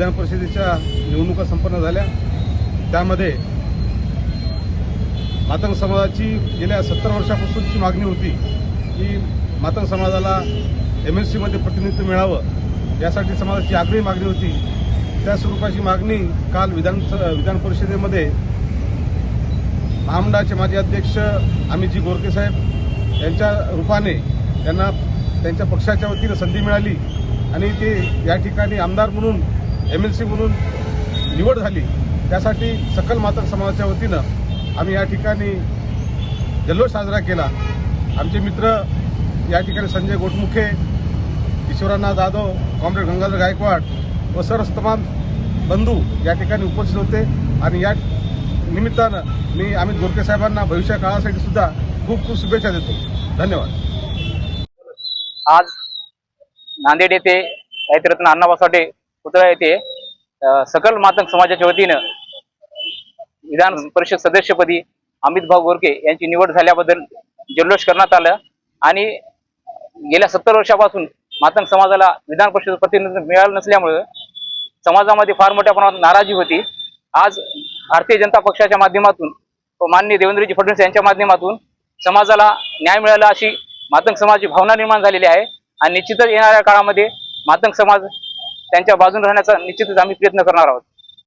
विधान परिषदेच्या निवडणुका संपन्न झाल्या. त्यामध्ये मातंग समाजाची गेल्या सत्तर वर्षापासूनची मागणी होती की मातंग समाजाला एम एल सीमध्ये प्रतिनिधित्व मिळावं यासाठी समाजाची आग्रही मागणी होती. त्या स्वरूपाची मागणी काल विधान विधान परिषदेमध्ये महामंडळाचे माजी अध्यक्ष अमितजी गोरके साहेब यांच्या रूपाने त्यांना त्यांच्या पक्षाच्या वतीनं संधी मिळाली आणि ते या ठिकाणी आमदार म्हणून एम एल सी म्हणून निवड झाली त्यासाठी सकल मातक समाजाच्या वतीनं आम्ही या ठिकाणी जल्लोष साजरा केला. आमचे मित्र या ठिकाणी संजय गोटमुखे ईश्वरांना जाधव कॉम्रेड गंगाधर गायकवाड व सर्व तमाम बंधू या ठिकाणी उपस्थित होते. आणि या निमित्तानं मी अमित गोरके साहेबांना भविष्य काळासाठी सुद्धा खूप खूप शुभेच्छा देतो. धन्यवाद. आज नांदेड येथे साहित्यरत्न अण्णा साठे पुतळा येथे सकल मातंग समाजाच्या वतीनं विधान परिषद सदस्यपदी अमित भाऊ गोरके यांची निवड झाल्याबद्दल जल्लोष करण्यात आलं आणि गेल्या सत्तर वर्षापासून मातंग समाजाला विधान परिषद प्रतिनिधित्व मिळालं नसल्यामुळं समाजामध्ये फार मोठ्या प्रमाणात नाराजी होती. आज भारतीय जनता पक्षाच्या माध्यमातून माननीय देवेंद्रजी फडणवीस यांच्या माध्यमातून समाजाला न्याय मिळाला अशी मातंग समाजाची भावना निर्माण झालेली आहे. आणि निश्चितच येणाऱ्या काळामध्ये मातंग समाज त्यांच्या बाजून राहण्याचा निश्चितच आम्ही प्रयत्न करणार आहोत.